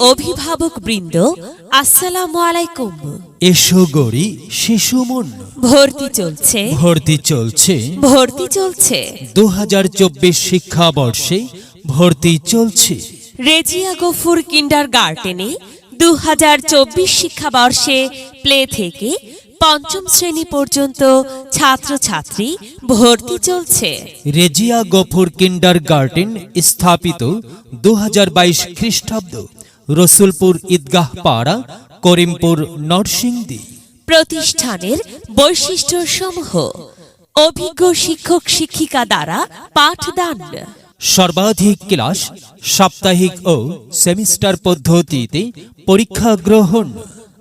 অভিভাবক বৃন্দ আসসালামু আলাইকুম। এসো গড়ি শিশু মন। ভর্তি চলছে। ভর্তি চলছে। ভর্তি চলছে। দু হাজার চব্বিশ শিক্ষাবর্ষে ভর্তি চলছে। রেজিয়া গফুর কিন্ডার গার্ডেনে দু হাজার চব্বিশ শিক্ষাবর্ষে প্লে থেকে পঞ্চম শ্রেণি পর্যন্ত ছাত্রছাত্রী ভর্তি চলছে। রেজিয়া গফুর কিন্ডার গার্ডেন স্থাপিত দু হাজার বাইশ খ্রিস্টাব্দ। রসুলপুর ঈদগাহ পাড়া করিমপুর নরসিংদী। প্রতিষ্ঠানের বৈশিষ্ট্য সমূহ অভিজ্ঞ শিক্ষক শিক্ষিকা দ্বারা পাঠদান। সর্বাধিক ক্লাস সাপ্তাহিক ও সেমিস্টার পদ্ধতিতে পরীক্ষা গ্রহণ।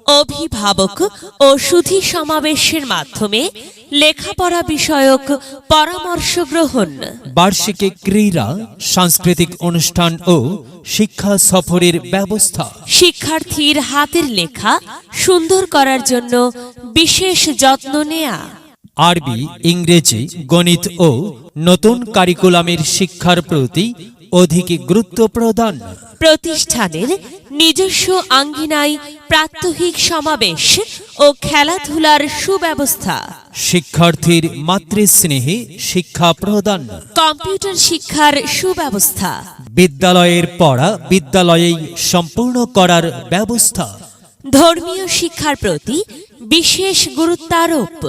অভিভাবক ও সুধী সমাবেশের মাধ্যমে লেখাপড়া বিষয়ক পরামর্শ গ্রহণ। বার্ষিকী ক্রীড়া সাংস্কৃতিক অনুষ্ঠান ও শিক্ষা সফরের ব্যবস্থা। শিক্ষার্থীর হাতের লেখা সুন্দর করার জন্য বিশেষ যত্ন নেয়া। আরবি ইংরেজি গণিত ও নতুন কারিকুলামের শিক্ষার প্রতি অধিক গুরুত্ব প্রদান। প্রতিষ্ঠানের নিজস্ব আঙ্গিনায় প্রাত্যহিক সমাবেশ ও খেলাধুলার সুব্যবস্থা। শিক্ষার্থীর মাতৃস্নেহে শিক্ষা প্রদান। কম্পিউটার শিক্ষার সুব্যবস্থা। বিদ্যালয়ের পড়া বিদ্যালয়েই সম্পূর্ণ করার ব্যবস্থা। ধর্মীয় শিক্ষার প্রতি বিশেষ গুরুত্বারোপ।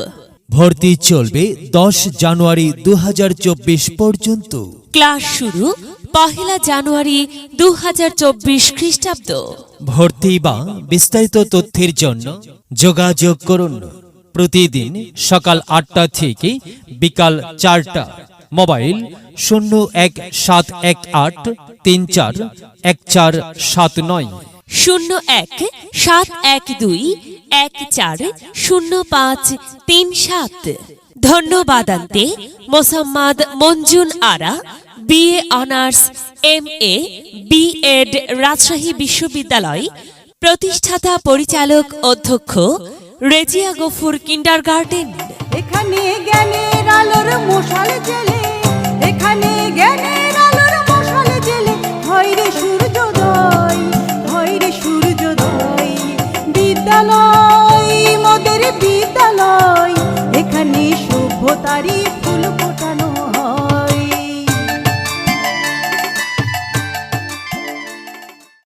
ভর্তি চলবে দশ জানুয়ারি দু হাজার চব্বিশ পর্যন্ত। ক্লাস শুরু পহেলা জানুয়ারি দু হাজার চব্বিশ খ্রিস্টাব্দ। ভর্তি বা বিস্তারিত তথ্যের জন্য যোগাযোগ করুন। প্রতিদিন সকাল আটটা থেকে বিকাল চারটা। মোবাইল শূন্য এক সাত এক আট তিন চার এক চার সাত নয়। শূন্য এক সাত এক দুই এক চার শূন্য পাঁচ তিন সাত। ধন্যবাদান্তে Mosammat Manjun Ara, BA honours, M A, B Ed, Rajshahi বিশ্ববিদ্যালয় প্রতিষ্ঠাতা পরিচালক অধ্যক্ষ রেজিয়া গফুর কিন্ডার গার্ডেন এখানে